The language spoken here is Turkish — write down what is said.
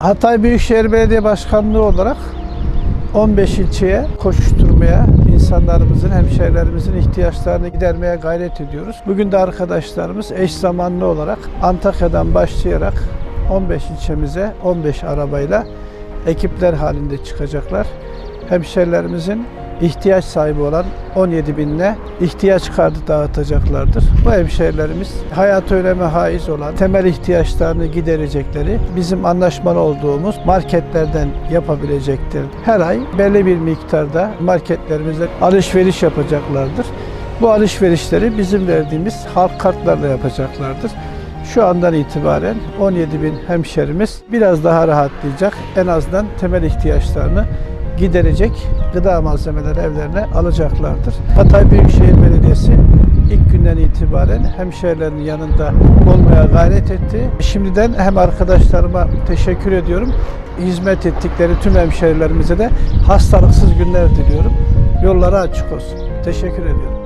Hatay Büyükşehir Belediye Başkanlığı olarak 15 ilçeye koşuşturmaya, insanlarımızın, hemşehrilerimizin ihtiyaçlarını gidermeye gayret ediyoruz. Bugün de arkadaşlarımız eş zamanlı olarak Antakya'dan başlayarak 15 ilçemize 15 arabayla ekipler halinde çıkacaklar. Hemşehrilerimizin ihtiyaç sahibi olan 17 binle ihtiyaç kartı dağıtacaklardır. Bu hemşehrilerimiz hayat öneme haiz olan temel ihtiyaçlarını giderecekleri bizim anlaşmalı olduğumuz marketlerden yapabilecektir. Her ay belli bir miktarda marketlerimizde alışveriş yapacaklardır. Bu alışverişleri bizim verdiğimiz halk kartlarla yapacaklardır. Şu andan itibaren 17 bin hemşerimiz biraz daha rahatlayacak. En azından temel ihtiyaçlarını giderecek gıda malzemeleri evlerine alacaklardır. Hatay Büyükşehir Belediyesi ilk günden itibaren hemşehrilerin yanında olmaya gayret etti. Şimdiden hem arkadaşlarıma teşekkür ediyorum. Hizmet ettikleri tüm hemşehrilerimize de hastalıksız günler diliyorum. Yolları açık olsun. Teşekkür ediyorum.